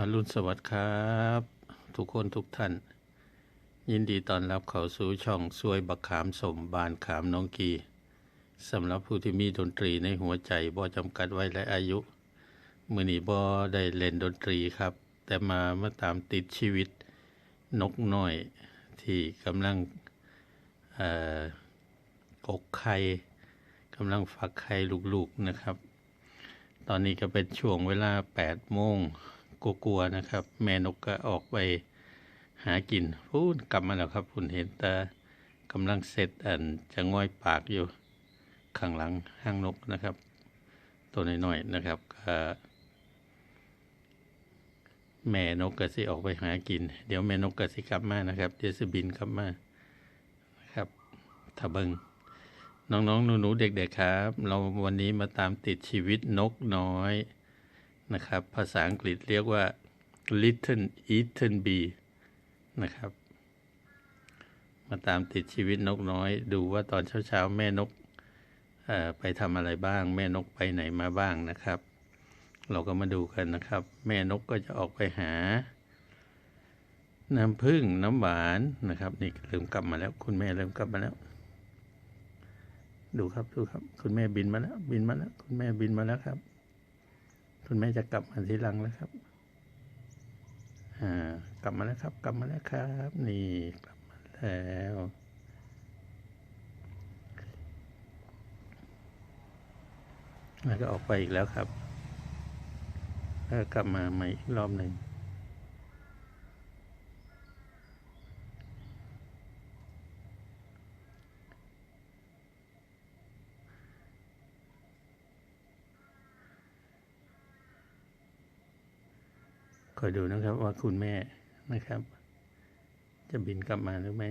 อรุณสวัสดิ์ครับ ทุกคนทุกท่าน ยินดีต้อนรับเข้าสู่ช่องซวยบักขามสมบานขามน้องกีสำหรับผู้ที่มีดนตรีในหัวใจบ่จำกัดไว้และอายุ มือนี้บ่ได้เล่นดนตรีครับ แต่มามาตามติดชีวิตนกน้อยที่กำลังกกไข่กำลังฟักไข่ลูกๆนะครับ ตอนนี้ก็เป็นช่วงเวลา8โมง กลัวๆนะครับ แม่นกก็ออกไปหากินพูดกลับมาแล้วครับคุณเห็นต่กำลังเสร็จอันจะง่อยปากอยู่ข้างหลังห้างนกนะครับ ตัวน้อยๆนะครับก็แม่นกก็สิออกไปหากิน เดี๋ยวแม่นกก็สิกลับมานะครับเดี๋ยวสิบินกลับมานะครับถ้าเบิงน้องๆหนูๆเด็กๆครับ เราวันนี้มาตามติดชีวิตนกน้อย นะครับ ภาษาอังกฤษเรียกว่า little eaten bee นะครับ มาตามติดชีวิตนกน้อย ดูว่าตอนเช้าๆ แม่นกไปทำอะไรบ้าง แม่นกไปไหนมาบ้างนะครับ เราก็มาดูกันนะครับ แม่นกก็จะออกไปหา น้ำผึ้งน้ำหวานนะครับ นี่เริ่มกลับมาแล้ว คุณแม่เริ่มกลับมาแล้ว ดูครับดูครับ คุณแม่บินมาแล้ว บินมาแล้ว คุณแม่บินมาแล้วครับ คุณแม่จะกลับมาทีหลังแล้วครับ อ่า กลับมาแล้วครับ กลับมาแล้วครับ นี่กลับมาแล้วแล้วก็ออกไปอีกแล้วครับแล้วก็กลับมาใหม่อีกรอบหนึ่ง คอยดูนะครับว่าคุณแม่นะครับ จะบินกลับมาหรือไม่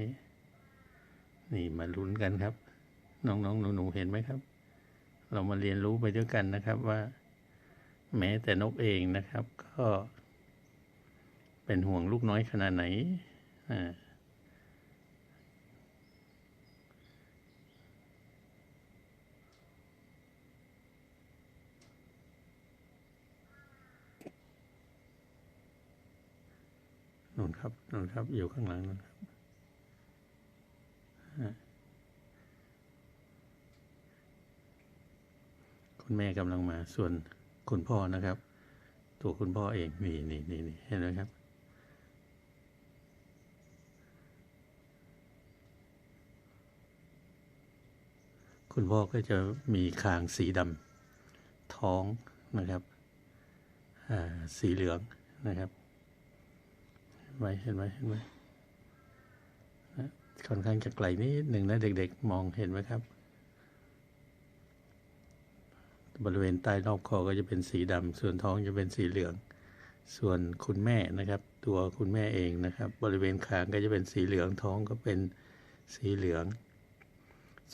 นี่มาลุ้นกันครับ น้องๆหนูๆเห็นไหมครับ เรามาเรียนรู้ไปด้วยกันนะครับว่า แม้แต่นกเองนะครับ ก็ เป็นห่วงลูกน้อยขนาดไหนอ่า นู่นครับนู่นครับ อยู่ข้างหลังนู่นครับคุณแม่กำลังมาส่วนคุณพ่อนะครับ ตัวคุณพ่อเองนี่นี่นี่นี่เห็นไหมครับคุณพ่อก็จะมีคางสีดำท้องนะครับสีเหลืองนะครับ ไหมเห็นไหมเห็นไหมค่อนข้างจะไกลนิดหนึ่งนะเด็กๆ มองเห็นไหมครับ บริเวณใต้รอบคอก็จะเป็นสีดำส่วนท้องจะเป็นสีเหลือง ส่วนคุณแม่นะครับ ตัวคุณแม่เองนะครับ บริเวณคางก็จะเป็นสีเหลืองท้องก็เป็นสีเหลือง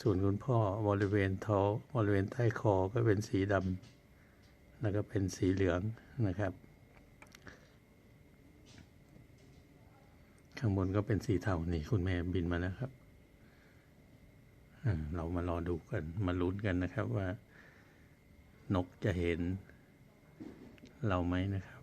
ส่วนคุณพ่อบริเวณท้องบริเวณใต้คอก็เป็นสีดำแล้วก็เป็นสีเหลืองนะครับ ข้างบนก็เป็นสีเทานี่คุณแม่บินมาแล้วครับ เรามารอดูกัน มาลุ้นกันนะครับว่า นกจะเห็น เราไหมนะครับ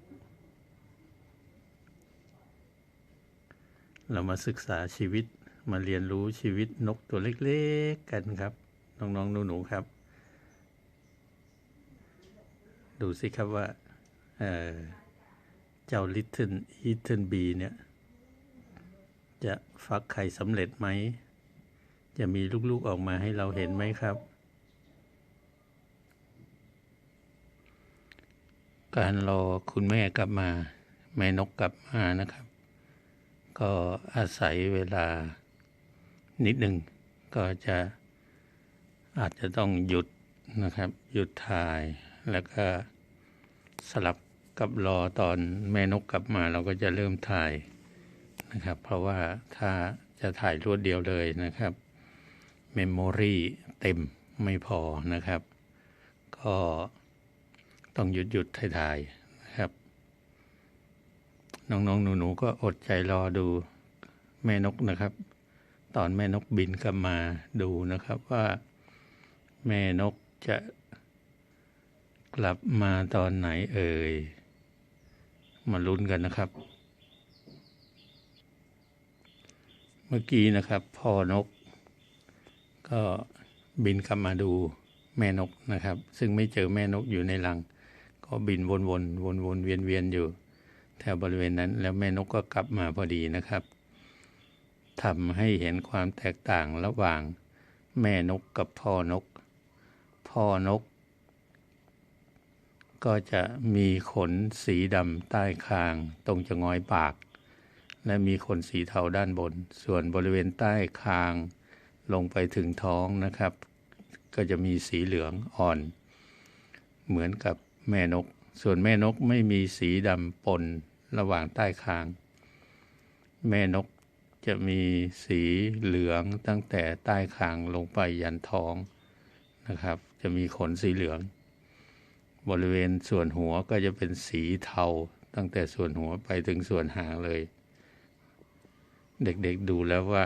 เรามาศึกษาชีวิตมาเรียนรู้ชีวิตนกตัวเล็กๆกันครับ น้องๆหนูๆครับ ดูสิครับว่าเเจ้า Little Eaten Bee เนี่ย จะฟักไข่สำเร็จไหม จะมีลูกๆออกมาให้เราเห็นไหมครับ การรอคุณแม่กลับมา แม่นกกลับมานะครับ ก็อาศัยเวลานิดหนึ่งก็จะอาจจะต้องหยุดนะครับ หยุดถ่ายแล้วก็สลับกับรอตอนแม่นกกลับมาเราก็จะเริ่มถ่าย นะครับ เพราะว่าถ้าจะถ่ายรวดเดียวเลยนะครับเมมโมรีเต็มไม่พอนะครับ ก็ต้องหยุดหยุดถ่ายๆนะครับ น้องๆหนูๆก็อดใจรอดูแม่นกนะครับ ตอนแม่นกบินกลับมาดูนะครับว่าแม่นกจะกลับมาตอนไหนเอ่ย มาลุ้นกันนะครับ เมื่อกี้นะครับพ่อนก ก็บินกลับมาดูแม่นกนะครับ ซึ่งไม่เจอแม่นกอยู่ในรัง ก็บินวนๆวนๆเวียนๆอยู่แถวบริเวณนั้น แล้วแม่นกก็กลับมาพอดีนะครับทำให้เห็นความแตกต่างระหว่างแม่นกกับพ่อนก พ่อนก ก็จะมีขนสีดำใต้คางตรงจะงอยปาก และมีขนสีเทาด้านบน ส่วนบริเวณใต้คาง ลงไปถึงท้องนะครับ ก็จะมีสีเหลืองอ่อน เหมือนกับแม่นก ส่วนแม่นกไม่มีสีดำปนระหว่างใต้คาง แม่นกจะมีสีเหลืองตั้งแต่ใต้คางลงไปยันท้องนะครับ จะมีขนสีเหลือง บริเวณส่วนหัวก็จะเป็นสีเทาตั้งแต่ส่วนหัวไปถึงส่วนหางเลย เด็กๆดูแล้วว่า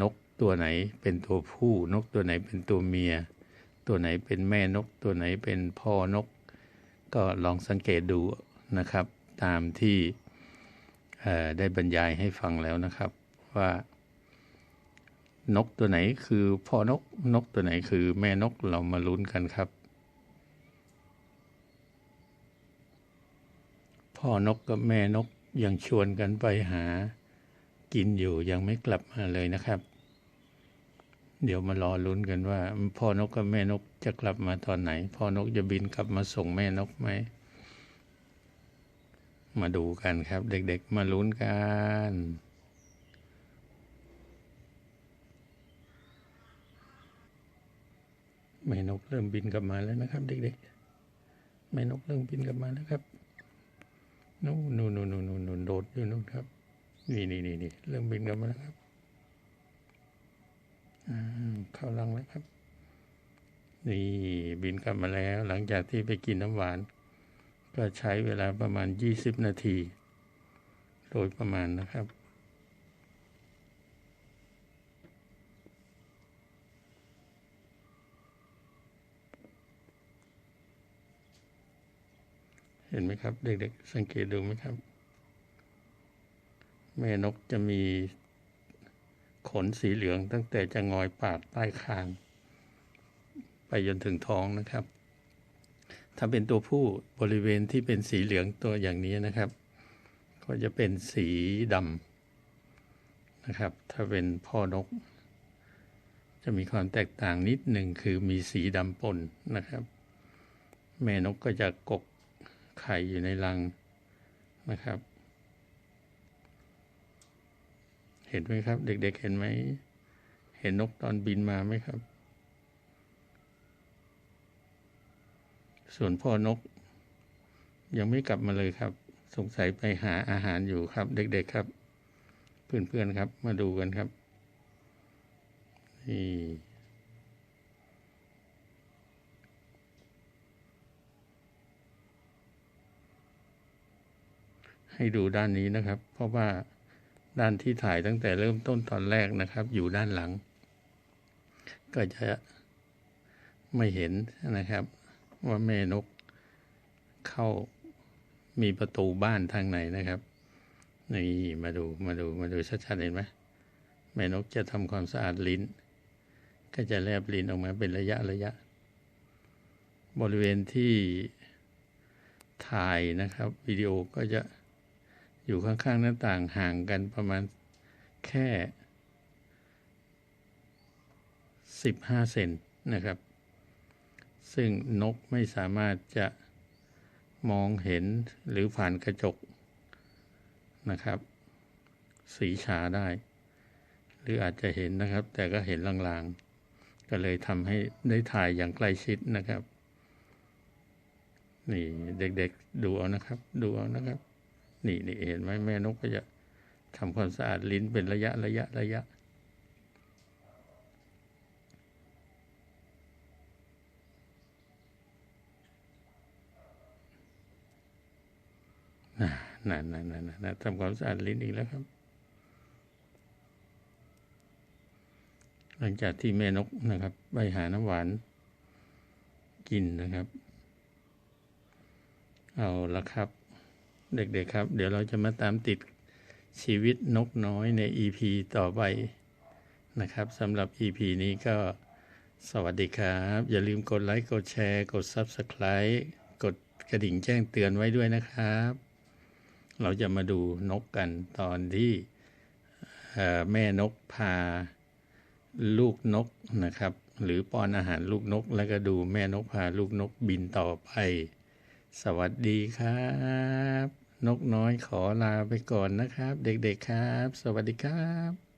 นกตัวไหนเป็นตัวผู้ นกตัวไหนเป็นตัวเมีย ตัวไหนเป็นแม่นก ตัวไหนเป็นพ่อนก ก็ลองสังเกตดูนะครับ ตามที่ได้บรรยายให้ฟังแล้วนะครับว่า นกตัวไหนคือพ่อนก นกตัวไหนคือแม่นกเรามาลุ้นกันครับ พ่อนกกับแม่นก ยังชวนกันไปหากินอยู่ยังไม่กลับมาเลยนะครับ เดี๋ยวมารอลุ้นกันว่า พ่อนกกับแม่นกจะกลับมาตอนไหน พ่อนกจะบินกลับมาส่งแม่นกไหม มาดูกันครับ เด็กๆมาลุ้นกันแม่นกเริ่มบินกลับมาแล้วนะครับ เด็กๆแม่นกเริ่มบินกลับมาแล้วครับ นู่นนู่นนู่นนู่นนู่นโดดอยู่นู่นครับ นี่นี่นี่นี่เริ่มบินกลับมาแล้วครับเข้ารังแล้วครับ นี่บินกลับมาแล้ว หลังจากที่ไปกินน้ำหวาน ก็ใช้เวลาประมาณ 20 นาที โดยประมาณนะครับ เห็นไหมครับ เด็กๆ สังเกตดูไหมครับ แม่นกจะมีขนสีเหลืองตั้งแต่จะงอยปากใต้คาง ไปจนถึงท้องนะครับ ถ้าเป็นตัวผู้บริเวณที่เป็นสีเหลืองตัวอย่างนี้นะครับ ก็จะเป็นสีดำนะครับ ถ้าเป็นพ่อนก จะมีความแตกต่างนิดหนึ่งคือมีสีดำปนนะครับ แม่นกก็จะกก ไข่อยู่ในรังนะครับ เห็นไหมครับ เด็กๆเห็นไหม เห็นนกตอนบินมาไหมครับ ส่วนพ่อนก ยังไม่กลับมาเลยครับ สงสัยไปหาอาหารอยู่ครับ เด็กๆครับ เพื่อนๆครับ มาดูกันครับนี่ ให้ดูด้านนี้นะครับ เพราะว่าด้านที่ถ่ายตั้งแต่เริ่มต้นตอนแรกนะครับ อยู่ด้านหลัง ก็จะไม่เห็นนะครับ ว่าแม่นกเข้ามีประตูบ้านทางไหนนะครับนี่มาดูมาดูมาดูชัดๆเห็นไหมแม่นกจะทำความสะอาดลิ้น ก็จะแลบลิ้นออกมาเป็นระยะระยะ บริเวณที่ถ่ายนะครับวิดีโอก็จะ อยู่ข้างๆหน้าต่างห่างกันประมาณแค่ 15 เซนนะครับ ซึ่งนกไม่สามารถจะมองเห็นหรือผ่านกระจกนะครับ สีฉาได้ หรืออาจจะเห็นนะครับ แต่ก็เห็นลางๆ ก็เลยทำให้ได้ถ่ายอย่างใกล้ชิดนะครับ นี่เด็กๆดูเอานะครับ ดูเอานะครับ นี่นี่เห็นไหมแม่นกก็จะทำความสะอาดลิ้นเป็นระยะระยะระยะ นั่นนั่นนั่นนั่นทำความสะอาดลิ้นอีกแล้วครับ หลังจากที่แม่นกนะครับไปหาน้ำหวานกินนะครับ เอาละครับ เด็กๆครับ เดี๋ยวเราจะมาตามติดชีวิตนกน้อยใน EP ต่อไปนะครับสำหรับ EP นี้ก็สวัสดีครับ อย่าลืมกดไลค์ กดแชร์ กด Subscribe กดกระดิ่งแจ้งเตือนไว้ด้วยนะครับ เราจะมาดูนกกันตอนที่แม่นกพาลูกนกนะครับ หรือป้อนอาหารลูกนก แล้วก็ดูแม่นกพาลูกนกบินต่อไป สวัสดีครับ นกน้อยขอลาไปก่อนนะครับ เด็กๆครับ สวัสดีครับ